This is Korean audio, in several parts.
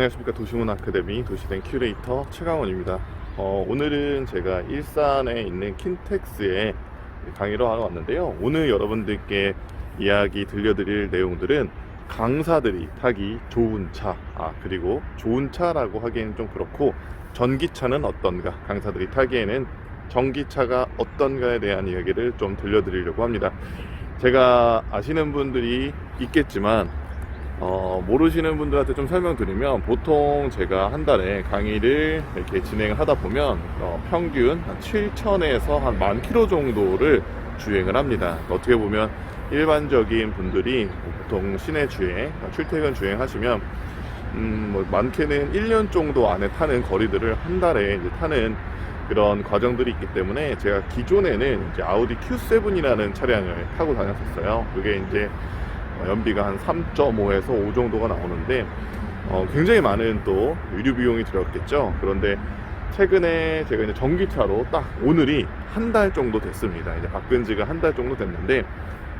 안녕하십니까 도시문 아카데미 도시된 큐레이터 최강원입니다. 어, 오늘은 제가 일산에 있는 킨텍스에 강의를 하러 왔는데요. 오늘 여러분들께 이야기 들려드릴 내용들은 강사들이 타기 좋은 차, 아 그리고 좋은 차라고 하기에는 좀 그렇고 전기차는 어떤가, 강사들이 타기에는 전기차가 어떤가에 대한 이야기를 좀 들려드리려고 합니다. 제가 아시는 분들이 있겠지만 어, 모르시는 분들한테 좀 설명드리면 보통 제가 한 달에 강의를 이렇게 진행을 하다 보면 어, 평균 한 7천에서 한 만 킬로 정도를 주행을 합니다. 어떻게 보면 일반적인 분들이 보통 시내 주행, 출퇴근 주행하시면 음, 뭐 많게는 1년 정도 안에 타는 거리들을 한 달에 이제 타는 그런 과정들이 있기 때문에 제가 기존에는 이제 아우디 Q7이라는 차량을 타고 다녔었어요. 그게 이제 어, 연비가 한 3.5에서 5 정도가 나오는데 어, 굉장히 많은 또 유류 비용이 들었겠죠. 그런데 최근에 제가 이제 전기차로 딱 오늘이 한 달 정도 됐습니다. 이제 바꾼 지가 한 달 정도 됐는데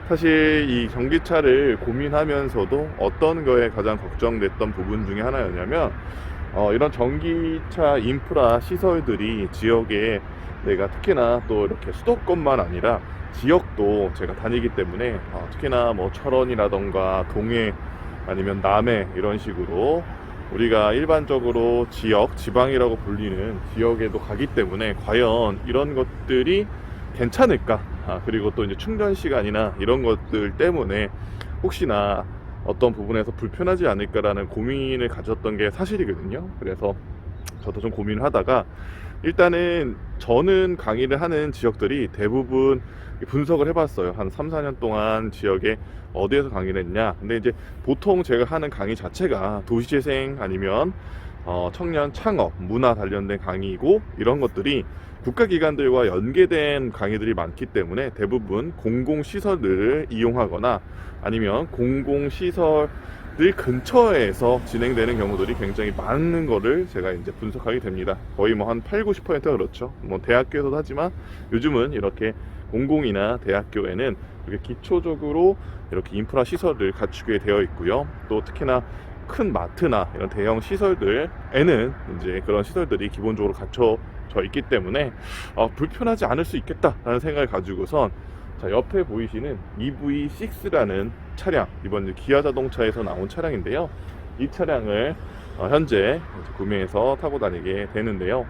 사실 이 전기차를 고민하면서도 어떤 거에 가장 걱정됐던 부분 중에 하나였냐면 어, 이런 전기차 인프라 시설들이 지역에 내가 특히나 또 이렇게 수도권만 아니라 지역도 제가 다니기 때문에 어, 특히나 뭐 철원이라던가 동해 아니면 남해 이런 식으로 우리가 일반적으로 지역, 지방이라고 불리는 지역에도 가기 때문에 과연 이런 것들이 괜찮을까? 아, 그리고 또 이제 충전 시간이나 이런 것들 때문에 혹시나 어떤 부분에서 불편하지 않을까라는 고민을 가졌던 게 사실이거든요. 그래서 저도 좀 고민을 하다가 일단은 저는 강의를 하는 지역들이 대부분 분석을 해봤어요. 한 3, 4년 동안 지역에 어디에서 강의를 했냐. 근데 이제 보통 제가 하는 강의 자체가 도시재생 아니면 어, 청년 창업, 문화 관련된 강의이고 이런 것들이 국가기관들과 연계된 강의들이 많기 때문에 대부분 공공시설들을 이용하거나 아니면 공공시설 들 근처에서 진행되는 경우들이 굉장히 많은 거를 제가 이제 분석하게 됩니다. 거의 뭐 한 8, 90%가 그렇죠. 뭐 대학교에서도 하지만 요즘은 이렇게 공공이나 대학교에는 이렇게 기초적으로 이렇게 인프라 시설을 갖추게 되어 있고요. 또 특히나 큰 마트나 이런 대형 시설들에는 이제 그런 시설들이 기본적으로 갖춰져 있기 때문에 어, 불편하지 않을 수 있겠다라는 생각을 가지고선 자 옆에 보이시는 EV6라는 차량 이번 기아 자동차에서 나온 차량인데요. 이 차량을 어, 현재 구매해서 타고 다니게 되는데요.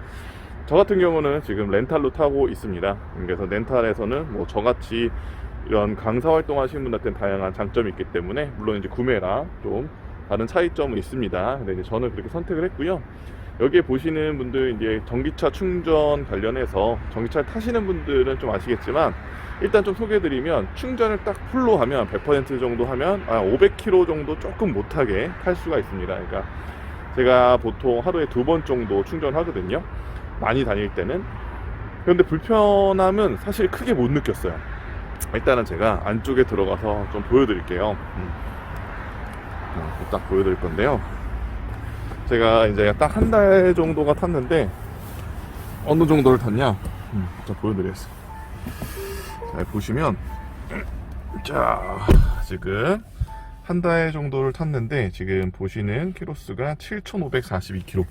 저 같은 경우는 지금 렌탈로 타고 있습니다. 그래서 렌탈에서는 뭐 저같이 이런 강사 활동 하시는 분들한테는 다양한 장점이 있기 때문에 물론 이제 구매랑 좀 다른 차이점은 있습니다. 근데 이제 저는 그렇게 선택을 했고요. 여기에 보시는 분들 이제 전기차 충전 관련해서 전기차를 타시는 분들은 좀 아시겠지만 일단 좀 소개해드리면 충전을 딱 풀로 하면 100% 정도 하면 아 500km 정도 조금 못하게 탈 수가 있습니다. 그러니까 제가 보통 하루에 두 번 정도 충전하거든요. 많이 다닐 때는. 그런데 불편함은 사실 크게 못 느꼈어요. 일단은 제가 안쪽에 들어가서 좀 보여드릴게요. 음. 어, 딱 보여드릴 건데요. 제가 이제 딱 한 달 정도가 탔는데 어느 정도를 탔냐? 음, 자 보여드리겠습니다. 자 보시면 자 지금 한 달 정도를 탔는데 지금 보시는 키로수가 7,542km,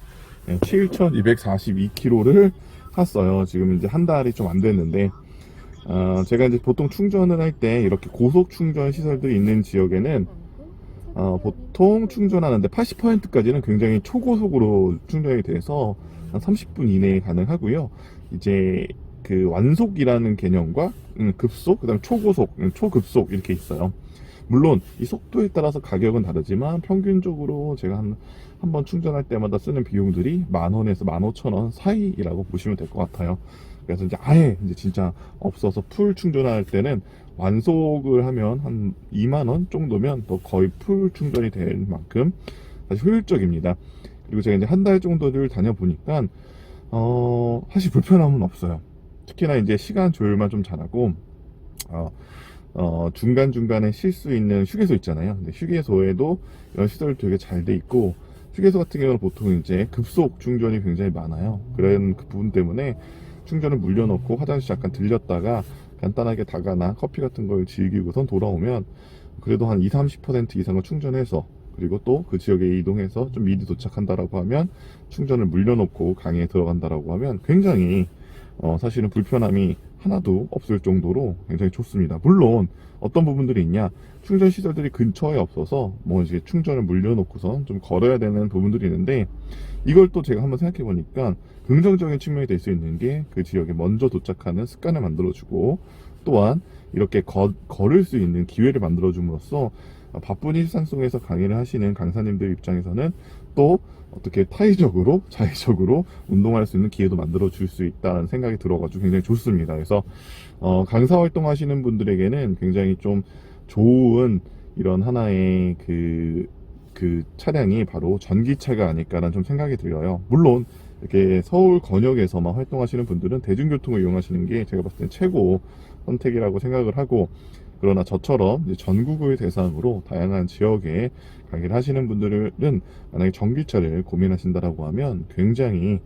7,242km를 탔어요. 지금 이제 한 달이 좀 안 됐는데 어, 제가 이제 보통 충전을 할 때 이렇게 고속 충전 시설들이 있는 지역에는 어, 보통 충전하는데 80%까지는 굉장히 초고속으로 충전이 돼서 한 30분 이내에 가능하고요. 이제 그 완속이라는 개념과 음, 급속, 그다음 초고속, 음, 초급속 이렇게 있어요. 물론 이 속도에 따라서 가격은 다르지만 평균적으로 제가 한 한 번 충전할 때마다 쓰는 비용들이 만 원에서 만 오천 원 사이라고 보시면 될 것 같아요. 그래서 이제 아예 이제 진짜 없어서 풀 충전할 때는 완속을 하면 한 2만 원 정도면 더 거의 풀 충전이 될 만큼 아주 효율적입니다. 그리고 제가 이제 한 달 정도를 다녀보니까 어 사실 불편함은 없어요. 특히나 이제 시간 조율만 좀 잘하고 어, 어 중간 중간에 쉴 수 있는 휴게소 있잖아요. 근데 휴게소에도 이런 시설 되게 잘 돼 있고 휴게소 같은 경우는 보통 이제 급속 충전이 굉장히 많아요. 그런 그 부분 때문에 충전을 물려놓고 화장실 잠깐 들렸다가 간단하게 다가나 커피 같은 걸 즐기고선 돌아오면 그래도 한 2, 30% 이상을 충전해서 그리고 또 그 지역에 이동해서 좀 미리 도착한다라고 하면 충전을 물려놓고 강의에 들어간다라고 하면 굉장히 어, 사실은 불편함이 하나도 없을 정도로 굉장히 좋습니다. 물론 어떤 부분들이 있냐 충전 시설들이 근처에 없어서 뭐 이제 충전을 물려놓고선 좀 걸어야 되는 부분들이 있는데 이걸 또 제가 한번 생각해 보니까 긍정적인 측면이 될 수 있는 게 그 지역에 먼저 도착하는 습관을 만들어주고 또한 이렇게 거, 걸을 수 있는 기회를 만들어 줌으로써 바쁜 일상 속에서 강의를 하시는 강사님들 입장에서는 또 어떻게 타의적으로 자의적으로 운동할 수 있는 기회도 만들어 줄 수 있다는 생각이 들어가지고 굉장히 좋습니다. 그래서 어, 강사 활동하시는 분들에게는 굉장히 좀 좋은 이런 하나의 그, 그 차량이 바로 전기차가 아닐까라는 좀 생각이 들어요. 물론 이렇게 서울 권역에서만 활동하시는 분들은 대중교통을 이용하시는 게 제가 봤을 땐 최고 선택이라고 생각을 하고 그러나 저처럼 전국을 대상으로 다양한 지역에 강의를 하시는 분들은 만약에 전기차를 고민하신다라고 하면 굉장히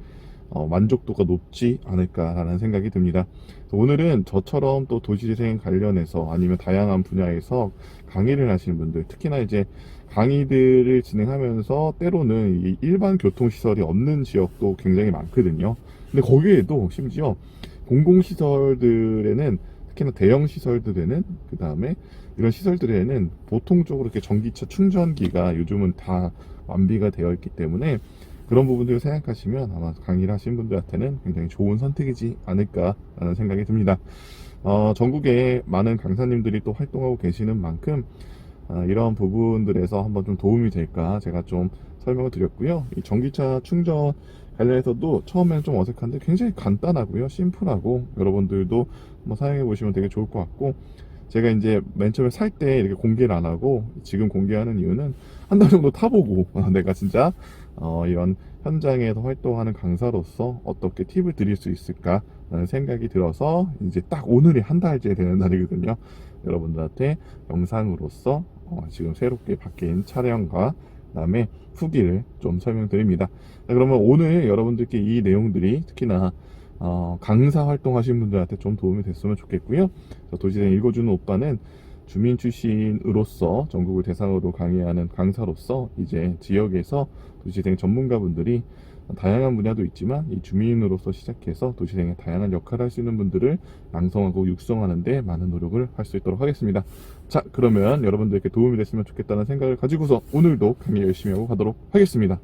어, 만족도가 높지 않을까라는 생각이 듭니다. 오늘은 저처럼 또 도시재생 관련해서 아니면 다양한 분야에서 강의를 하시는 분들, 특히나 이제 강의들을 진행하면서 때로는 이 일반 교통시설이 없는 지역도 굉장히 많거든요. 근데 거기에도 심지어 공공시설들에는 특히나 대형 시설들에는 그 다음에 이런 시설들에는 보통적으로 이렇게 전기차 충전기가 요즘은 다 완비가 되어 있기 때문에 그런 부분들을 생각하시면 아마 강의를 하신 분들한테는 굉장히 좋은 선택이지 않을까라는 생각이 듭니다. 어, 전국에 많은 강사님들이 또 활동하고 계시는 만큼 아, 이런 부분들에서 한번 좀 도움이 될까 제가 좀 설명을 드렸고요. 이 전기차 충전 관련해서도 처음에는 좀 어색한데 굉장히 간단하고요. 심플하고 여러분들도 한번 사용해 보시면 되게 좋을 것 같고 제가 이제 맨 처음에 살 때 이렇게 공개를 안 하고 지금 공개하는 이유는 한 달 정도 타보고 아, 내가 진짜 어, 이런 현장에서 활동하는 강사로서 어떻게 팁을 드릴 수 있을까라는 생각이 들어서 이제 딱 오늘이 한 달째 되는 날이거든요. 여러분들한테 영상으로서 어, 지금 새롭게 바뀐 차량과 그다음에 후기를 좀 설명드립니다. 자, 그러면 오늘 여러분들께 이 내용들이 특히나 어, 강사 활동하시는 분들한테 좀 도움이 됐으면 좋겠고요. 저 도시생 읽어주는 오빠는 주민 출신으로서 전국을 대상으로 강의하는 강사로서 이제 지역에서 도시생 전문가분들이 다양한 분야도 있지만 이 주민으로서 시작해서 도시생의 다양한 역할을 있는 분들을 양성하고 육성하는데 많은 노력을 할 수 있도록 하겠습니다. 자, 그러면 여러분들께 도움이 됐으면 좋겠다는 생각을 가지고서 오늘도 강의 열심히 하고 가도록 하겠습니다.